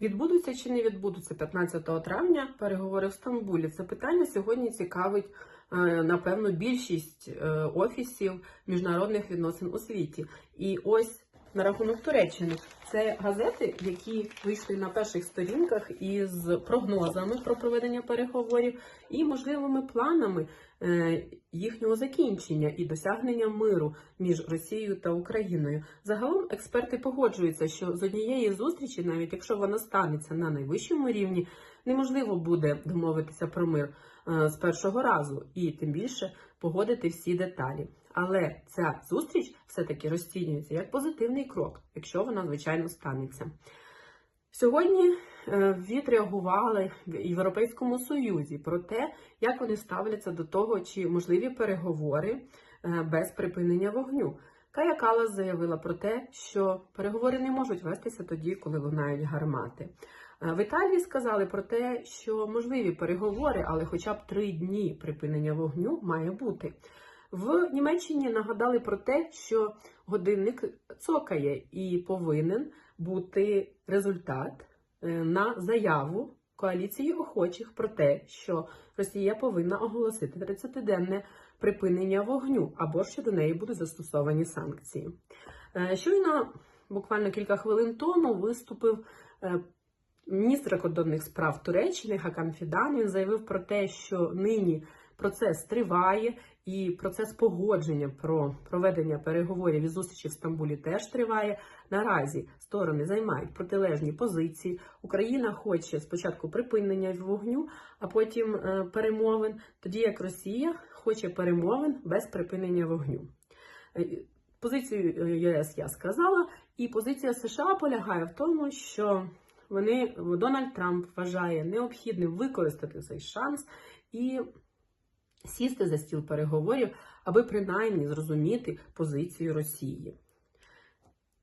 Відбудуться чи не відбудуться 15 травня переговори в Стамбулі? Це питання сьогодні цікавить, е, напевно, більшість е, офісів міжнародних відносин у світі. І ось на рахунок Туреччини. Це газети, які вийшли на перших сторінках із прогнозами про проведення переговорів і можливими планами е, їхнього закінчення і досягнення миру між Росією та Україною. Загалом експерти погоджуються, що з однієї зустрічі, навіть якщо вона станеться на найвищому рівні, неможливо буде домовитися про мир е, з першого разу, і тим більше погодити всі деталі. Але ця зустріч все-таки розцінюється як позитивний крок, якщо вона, звичайно, станеться. Сьогодні е, відреагували в Європейському Союзі про те, як вони ставляться до того, чи можливі переговори е, без припинення вогню. Кая Калас заявила про те, що переговори не можуть вестися тоді, коли лунають гармати. Е, В Італії сказали про те, що можливі переговори, але хоча б три дні припинення вогню має бути. В Німеччині нагадали про те, що годинник цокає і повинен бути результат е, на заяву коаліції охочих про те, що Росія повинна оголосити 30-денне припинення вогню або що до неї будуть застосовані санкції. Е, Щойно, буквально кілька хвилин тому, виступив е, міністр закордонних справ Туреччини Хакан Фідан. Він заявив про те, що нині процес триває, і процес погодження про проведення переговорів і зустрічі в Стамбулі теж триває. Наразі сторони займають протилежні позиції. Україна хоче спочатку припинення вогню, а потім е, перемовин, тоді як Росія хоче перемовин без припинення вогню. Е, Позицію е, ЄС я сказала, і позиція США полягає в тому, що вони Дональд Трамп вважає необхідним використати цей шанс і сісти за стіл переговорів, аби принаймні зрозуміти позицію Росії.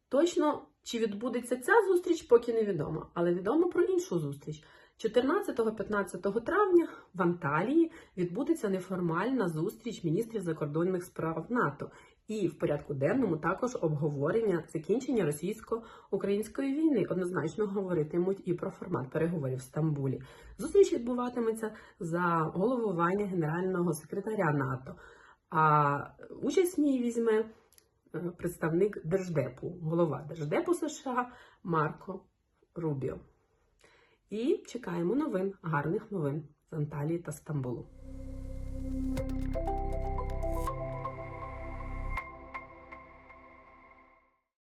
Точно, чи відбудеться ця зустріч, поки невідомо, але відомо про іншу зустріч. 14-15 травня в Анталії відбудеться неформальна зустріч міністрів закордонних справ НАТО. І в порядку денному також обговорення закінчення російсько-української війни однозначно говоритимуть і про формат переговорів в Стамбулі. Зустріч відбуватиметься за головування генерального секретаря НАТО. А участь в ній візьме е, представник Держдепу, голова Держдепу США Марко Рубіо. І чекаємо новин, гарних новин з Анталії та Стамбулу.